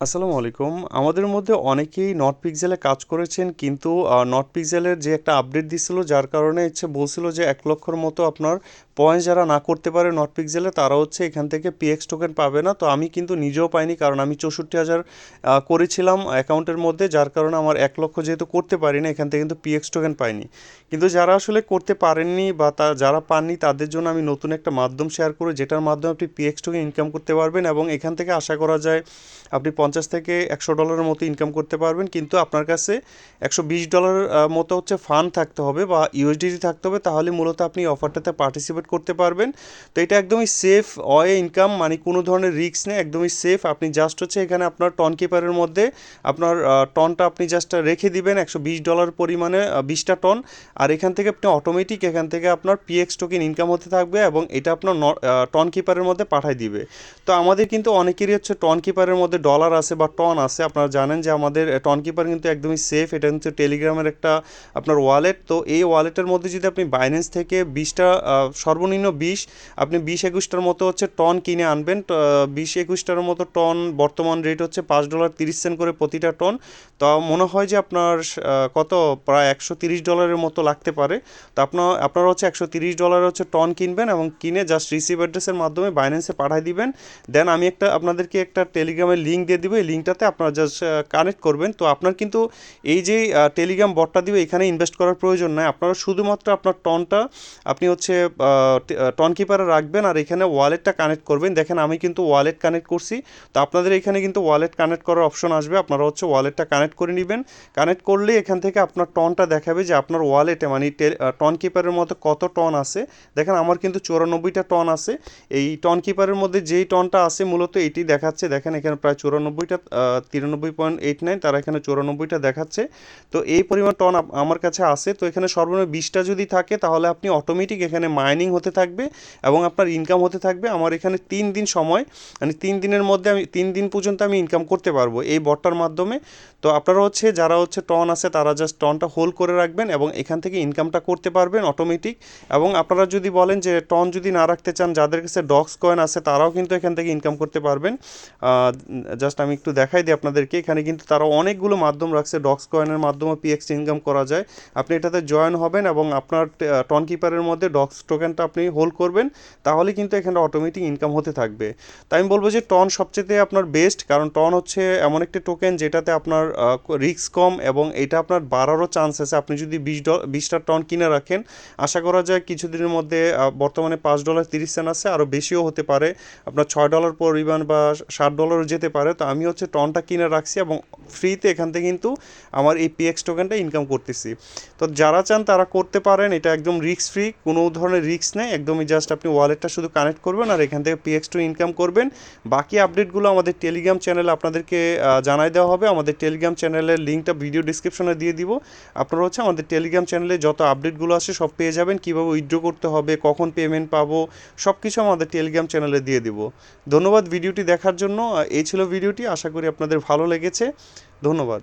আসসালামু আলাইকুম। আমাদের মধ্যে অনেকেই নট পিক্সেলে কাজ করেছেন, কিন্তু নট পিক্সেলের যে একটা আপডেট দিছিল, যার কারণে হচ্ছে বলছিল যে এক লক্ষর মতো আপনার পয়েন্ট যারা না করতে পারে নট পিক্সেলে তারা হচ্ছে এখান থেকে পিএক্স টোকেন পাবে না। তো আমি কিন্তু নিজেও পাইনি, কারণ আমি চৌষট্টি হাজার করেছিলাম অ্যাকাউন্টের মধ্যে, যার কারণে আমার এক লক্ষ যেহেতু করতে পারি না এখান থেকে কিন্তু পিএক্স টোকেন পাইনি। কিন্তু যারা আসলে করতে পারেননি বা তা, যারা পাননি, তাদের জন্য আমি নতুন একটা মাধ্যম শেয়ার করে, যেটার মাধ্যমে আপনি পিএক্স টোকেন ইনকাম করতে পারবেন এবং এখান থেকে আশা করা যায় আপনি পঞ্চাশ থেকে একশো ডলারের মতো ইনকাম করতে পারবেন। কিন্তু আপনার কাছে একশো বিশ ডলার মতো হচ্ছে ফান্ড থাকতে হবে বা ইউএসডিটি থাকতে হবে, তাহলে মূলত আপনি অফারটাতে পার্টিসিপেট করতে পারবেন। তো এটা একদমই সেফ অয়ে ইনকাম মানে কোনো ধরনের রিস্ক নেই, একদমই সেফ আপনি জাস্ট হচ্ছে এখানে আপনার টন কিপারের মধ্যে আপনার টনটা আপনি জাস্ট রেখে দিবেন, একশো বিশ ডলার পরিমাণে বিশটা টন আর এখান থেকে আপনি অটোমেটিক এখান থেকে আপনার পিএক্স টোকেন ইনকাম হতে থাকবে এবং এটা আপনার টন কিপারের মধ্যে পাঠাই দিবে। তো আমাদের কিন্তু অনেকেরই হচ্ছে টন কিপারের মধ্যে ডলার আছে বা টন আছে। আপনারা জানেন যে আমাদের টন কিপার কিন্তু একদমই সেফ এটা হচ্ছে টেলিগ্রামের একটা আপনার ওয়ালেট তো এই ওয়ালেটের মধ্যে যদি আপনি বাইন্যান্স থেকে বিশটা সর্বনিম্ন বিশ। আপনি বিশ একুশটার মতো হচ্ছে টন কিনে আনবেন। বিশ একুশটার মতো টন বর্তমান রেট হচ্ছে পাঁচ ডলার তিরিশ সেন্ট করে প্রতিটা টন। তো মনে হয় যে আপনার কত? প্রায় একশো তিরিশ ডলারের মতো লাগতে পারে। তো আপনার আপনারা হচ্ছে একশো তিরিশ ডলার হচ্ছে টন কিনবেন এবং কিনে জাস্ট রিসিভ অ্যাড্রেসের মাধ্যমে বাইন্যান্সে পাঠিয়ে দিবেন। দেন আমি একটা, আপনাদেরকে একটা টেলিগ্রামের লিঙ্ক দিয়ে দিব। এই লিঙ্কটাতে আপনারা জাস্ট কানেক্ট করবেন। তো আপনার কিন্তু এই যে টেলিগ্রাম বটটা দিবে, এখানে ইনভেস্ট করার প্রয়োজন নয় আপনারা শুধুমাত্র আপনার টনটা আপনি হচ্ছে টন কিপারে রাখবেন আর এখানে ওয়ালেটটা কানেক্ট করবেন। দেখেন, আমি কিন্তু ওয়ালেট কানেক্ট করছি। তো আপনাদের এখানে কিন্তু ওয়ালেট কানেক্ট করার অপশন আসবে। আপনারা হচ্ছে ওয়ালেটটা কানেক্ট করে নেবেন। কানেক্ট করলে এখান থেকে আপনার টনটা দেখাবে যে আপনার ওয়ালেটে মানে টন কিপারের মধ্যে কত টন আছে। দেখেন, আমার কিন্তু চুরানব্বইটা টন আছে। এই টন কিপারের মধ্যে যেই টনটা আছে মূলত এটি দেখাচ্ছে। দেখেন, এখানে প্রায় চুরানব্বইটা তিরানব্বই পয়েন্ট এইট নাইন তারা এখানে চুরানব্বইটা দেখাচ্ছে। তো এই পরিমাণ টন আমার কাছে আছে। তো এখানে সর্বনিম্ন বিশটা যদি থাকে তাহলে আপনি অটোমেটিক এখানে মাইনিং হতে থাকবে এবং আপনার ইনকাম হতে থাকবে। আমার এখানে তিন দিন সময় মানে তিন দিনের মধ্যে আমি, তিন দিন পর্যন্ত আমি ইনকাম করতে পারব এই বটটার মাধ্যমে। তো আপনারা হচ্ছে, যারা হচ্ছে টন আছে, তারা জাস্ট টনটা হোল্ড করে রাখবেন এবং এখান থেকে ইনকামটা করতে পারবেন অটোমেটিক এবং আপনারা যদি বলেন যে টন যদি না রাখতে চান, যাদের কাছে ডক্স কয়েন আছে, তারাও কিন্তু এখান থেকে ইনকাম করতে পারবেন। জাস্ট আমি একটু দেখাই দিই আপনাদেরকে, এখানে কিন্তু তারা অনেকগুলো মাধ্যম রাখছে ডক্স কয়েনের মাধ্যমে পিএক্স ইনকাম করা যায়। আপনি এটাতে জয়েন হবেন এবং আপনার টন কিপারের মধ্যে ডক্স টোকেনটা আপনি হোল্ড করবেন, তাহলে কিন্তু এখানে অটোমেটিক ইনকাম হতে থাকবে। তাই আমি বলব যে টন সবচেয়ে আপনার বেস্ট কারণ টন হচ্ছে এমন একটি টোকেন যেটাতে আপনার রিস্ক কম এবং এটা আপনার বাড়ারও চান্স আছে। আপনি যদি বিশ ডল, বিশটা টন কিনে রাখেন, আশা করা যায় কিছুদিনের মধ্যে বর্তমানে পাঁচ ডলার তিরিশ সেন্ট আছে, আরও বেশিও হতে পারে। আপনার ছয় ডলার পরিমাণ বা ষাট ডলারও যেতে পারে। তো আমি হচ্ছে টনটা কিনে রাখছি এবং ফ্রিতে এখান থেকে কিন্তু আমার এই পিএক্স টোকেনটা ইনকাম করতেছি। তো যারা চান তারা করতে পারেন, এটা একদম রিস্ক ফ্রি কোনো ধরনের রিস্ক নেই, একদমই জাস্ট আপনি ওয়ালেটটা শুধু কানেক্ট করবেন আর এখান থেকে পিএক্স টু ইনকাম করবেন। বাকি আপডেটগুলো আমাদের টেলিগ্রাম চ্যানেলে আপনাদেরকে জানাই দেওয়া হবে। আমাদের টেলিগ্রাম চ্যানেলের লিঙ্কটা ভিডিও ডিসক্রিপশনে দিয়ে দিব। আপনারা হচ্ছে আমাদের টেলিগ্রাম চ্যানেলে যত আপডেটগুলো আসে সব পেয়ে যাবেন, কীভাবে উইথড্র করতে হবে, কখন পেমেন্ট পাবো সব কিছু আমাদের টেলিগ্রাম চ্যানেলে দিয়ে দিব। ধন্যবাদ ভিডিওটি দেখার জন্য। এই ছিল ভিডিওটি আশা করি আপনাদের ভালো লেগেছে। ধন্যবাদ।